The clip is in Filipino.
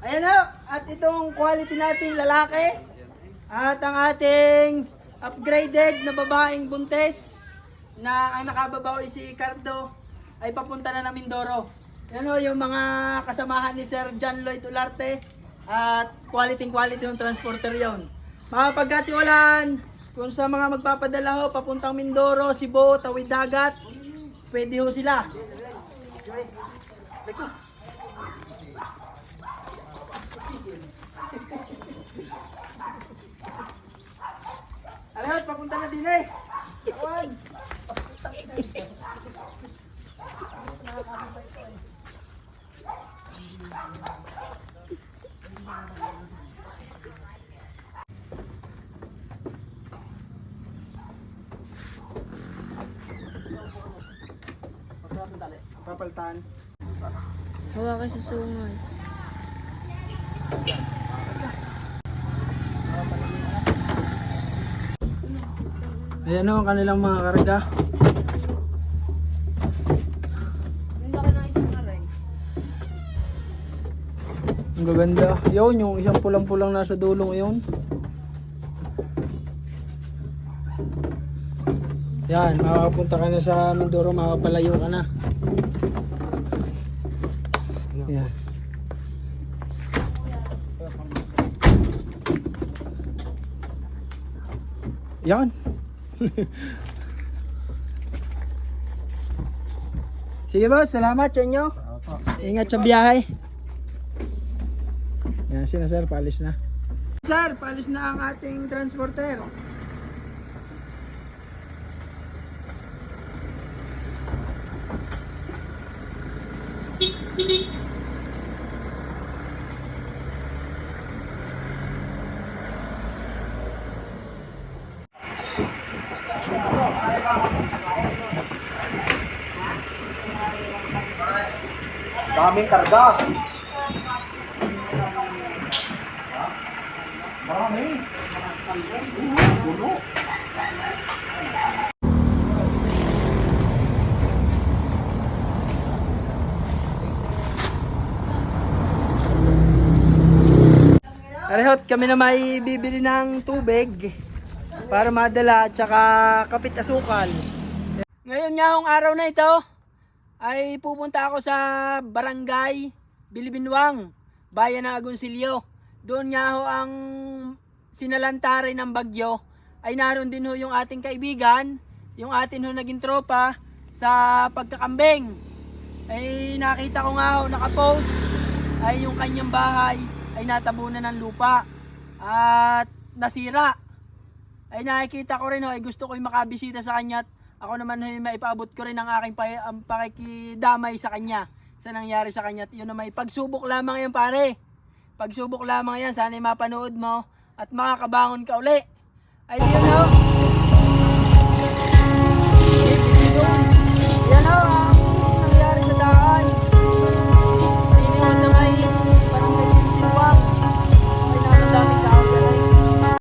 Ayan ho, at itong quality nating lalaki at ang ating upgraded na babaeng buntes na ang nakababaw ay si Cardo ay papunta na ng Mindoro. Yan ho, yung mga kasamahan ni Sir John Lloyd Ularte at quality quality ng transporter yon. Mga pagkatiwalaan, kung sa mga magpapadala ho, papuntang Mindoro, Cebu, Tawid Dagat, pwede ho sila. Alahot, papunta na din eh. Awan. Papaltan. Hawakan sa sungay. Ayan ang kanilang mga karga. Ang gaganda. Yun, yung isang pulang-pulang nasa dulong yun. Yan, makakapunta ka na sa Mindoro, makapalayo ka na. Yan. Yan. Sige boss, salamat sa inyo. Ingat sa biyahe. Yan, sina sir, paalis na. Sir, paalis na ang ating transporter. Daming karga. Marami. Puno. Arehot, kami na may bibili ng tubig para madala at saka kapit asukal. Ngayon nga ang araw na ito ay pupunta ako sa barangay Bilibinwang, bayan ng Agoncillo. Doon nga ho ang sinalantare ng bagyo ay naroon din ho yung ating kaibigan, yung atin ho naging tropa sa pagkakambing. Ay nakita ko nga ho nakapost ay yung kanyang bahay ay natabunan ng lupa at nasira. Ay nakikita ko rin ho, ay gusto ko makabisita sa kanya at ako naman ho yung maipaabot ko rin ang aking pa- ang pakikidamay sa kanya sa nangyari sa kanya. At yun na may pagsubok lamang yan pare. Pagsubok lamang yan, sana mapanood mo at makakabangon ka uli. Ay yun ho,